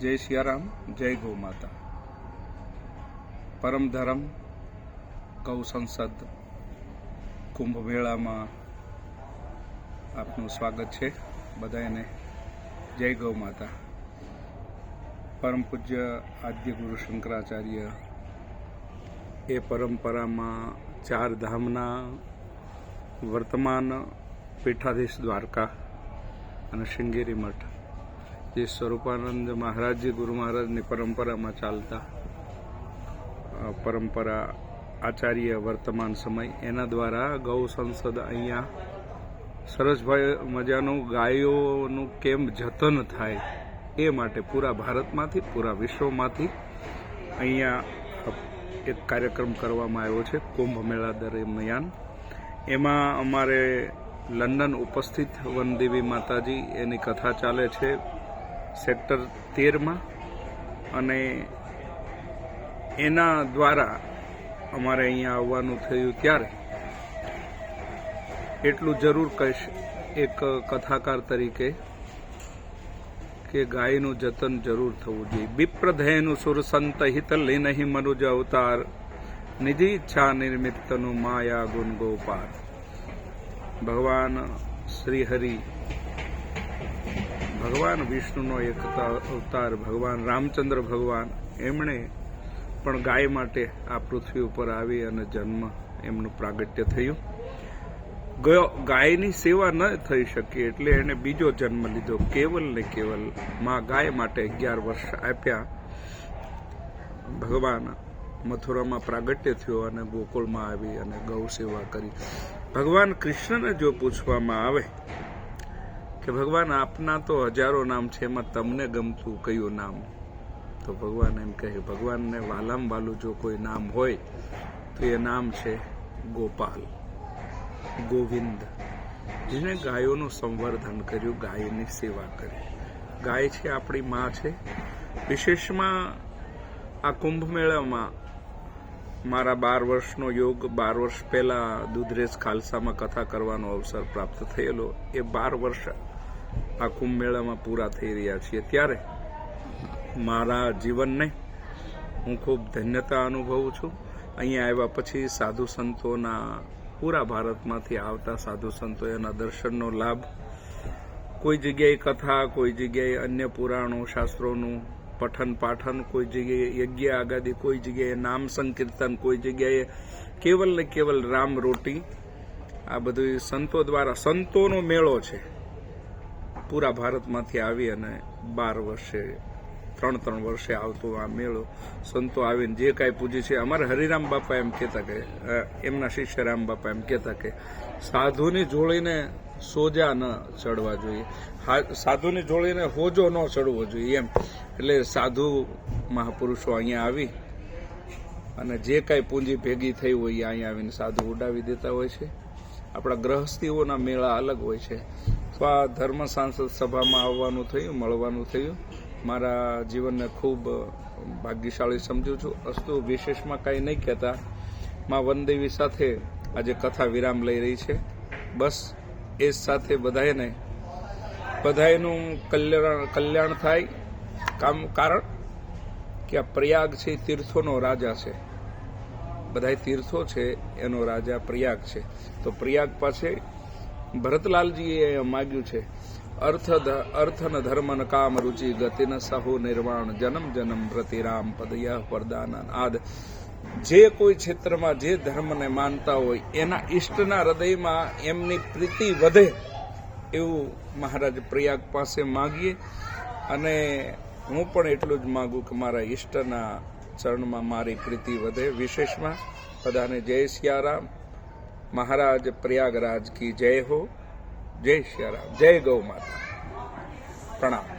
જય સિયારામ જય ગૌ માતા. પરમ ધર્મ ગૌ સંસદ કુંભ મેળામાં આપનું સ્વાગત છે. બધાને જય ગૌ માતા. પરમ પૂજ્ય આદ્ય ગુરુ શંકરાચાર્ય એ પરંપરામાં ચાર ધામના વર્તમાન પીઠાધીશ દ્વારકા અને શૃંગેરી મઠ જે સ્વરૂપાનંદ મહારાજજી ગુરુ મહારાજની પરંપરામાં ચાલતા પરંપરા આચાર્ય વર્તમાન સમય. એના દ્વારા ગૌ સંસદ અહીંયા સરસભાઈ મજાનું ગાયોનું કેમ જતન થાય એ માટે પૂરા ભારતમાંથી, પૂરા વિશ્વમાંથી અહીંયા એક કાર્યક્રમ કરવામાં આવ્યો છે, કુંભ મેળા દરમિયાન. એમાં અમારે લંડન ઉપસ્થિત વનદેવી માતાજી, એની કથા ચાલે છે. સેક્ટર તેરમાં અને એના દ્વારા અમારે અહીંયા આવવાનું થયું ત્યારે એટલું જરૂર કહીશ એક કથાકાર તરીકે કે ગાયનું જતન જરૂર થવું જોઈએ. બિપ્રધયનું સુર સંત હિત લીનહી મનુજ અવતાર, નિધિ ઈચ્છા નિર્મિત્તનું માયા ગુણ ગોપાલ ભગવાન શ્રી હરિ ભગવાન વિષ્ણુનો એક અવતાર, ભગવાન રામચંદ્ર ભગવાન, એમણે પણ ગાય માટે આ પૃથ્વી ઉપર આવી અને જન્મ એમનું પ્રાગટ્ય થયું. ગયો ગાયની સેવા ન થઈ શકી એટલે એણે બીજો જન્મ લીધો. કેવલ ને કેવલમાં ગાય માટે અગિયાર વર્ષ આપ્યા. ભગવાન મથુરામાં પ્રાગટ્ય થયો અને ગોકુળમાં આવી અને ગૌ સેવા કરી. ભગવાન કૃષ્ણને જો પૂછવામાં આવે કે ભગવાન, આપના તો હજારો નામ છે, એમાં તમને ગમતું કયું નામ? તો ભગવાન એમ કહે, ભગવાનને વાલામ વાલું જો કોઈ નામ હોય, તો એ નામ છે ગોપાલ, ગોવિંદ. જેને ગાયોનું સંવર્ધન કર્યું, ગાયની સેવા કરી. ગાય છે આપણી માં છે. વિશેષમાં આ કુંભ મેળામાં મારા બાર વર્ષનો યોગ, બાર વર્ષ પહેલાં દુધરેજ ખાલસામાં કથા કરવાનો અવસર પ્રાપ્ત થયેલો. એ બાર વર્ષ આ કુંભ મેળામાં પૂરા થઈ રહ્યા છીએ. ત્યારે મારા જીવનને હું ખૂબ ધન્યતા અનુભવું છું. અહીંયા આવ્યા પછી સાધુ સંતોના પૂરા ભારતમાંથી આવતા સાધુ સંતો એના દર્શનનો લાભ કોઈ જગ્યાએ કથા, કોઈ જગ્યાએ અન્ય પુરાણો, શાસ્ત્રોનું પઠન પાઠન, કોઈ જગ્યાએ યજ્ઞ આગાદી, કોઈ જગ્યાએ નામ સંકીર્તન, કોઈ જગ્યાએ કેવલ ને કેવલ રામ રોટી. આ બધું સંતો દ્વારા સંતોનો મેળો છે. પૂરા ભારતમાંથી આવી અને બાર વર્ષે, ત્રણ ત્રણ વર્ષે આવતો આ મેળો સંતો આવીને જે કાંઈ પૂજી છે, અમારે હરિરામ બાપા એમ કહેતા કે એમના શિષ્ય રામ બાપા એમ કહેતા કે, સાધુની જોડીને સોજા ન ચડવા જોઈએ. સાધુની જોડીને હોજો ન ચડવો જોઈએ એમ. એટલે સાધુ મહાપુરુષો અહીંયા આવી અને જે કાંઈ પૂંજી ભેગી થઈ હોય એ અહીંયા આવીને સાધુ ઉડાવી દેતા હોય છે. આપણા ગ્રહસ્થીઓના મેળા અલગ હોય છે. તો આ ધર્મ સાંસદ સભામાં આવવાનું થયું, મળવાનું થયું. મારા જીવનને ખૂબ ભાગ્યશાળી સમજુ છું. અસ્તુ વિશેષમાં કાંઈ નહીં કહેતા. માં વનદેવી સાથે આજે કથા વિરામ લઈ રહી છે. બસ એ સાથે બધાને બધાયનું કલ્યાણ કલ્યાણ થાય. કામ કારણ કે આ પ્રયાગ છે, તીર્થોનો રાજા છે. બધા તીર્થો છે, એનો રાજા પ્રયાગ છે. તો પ્રયાગ પાસે ભરતલાલજીએ માગ્યું છે, અર્થ અર્થન અર્થ ન ધર્મ ન કામ રુચિ ગતિ ન સહુ નિર્વાણ જન્મ જન્મ પ્રતિ રામ પદય વરદાન આદ જે કોઈ ક્ષેત્રમાં જે ધર્મને માનતા હોય, એના ઈષ્ટના હૃદયમાં એમની પ્રીતિ વધે એવું મહારાજ પ્રયાગ પાસે માગીએ. અને હું પણ એટલું જ માગું કે મારા ઈષ્ટના ચરણમાં મારી પ્રીતિ વધે. વિશેષમાં બધાને જય સિયારામ. મહારાજ પ્રયાગરાજ કી જય હો. જય સિયારામ. જય ગૌ માતા. પ્રણામ.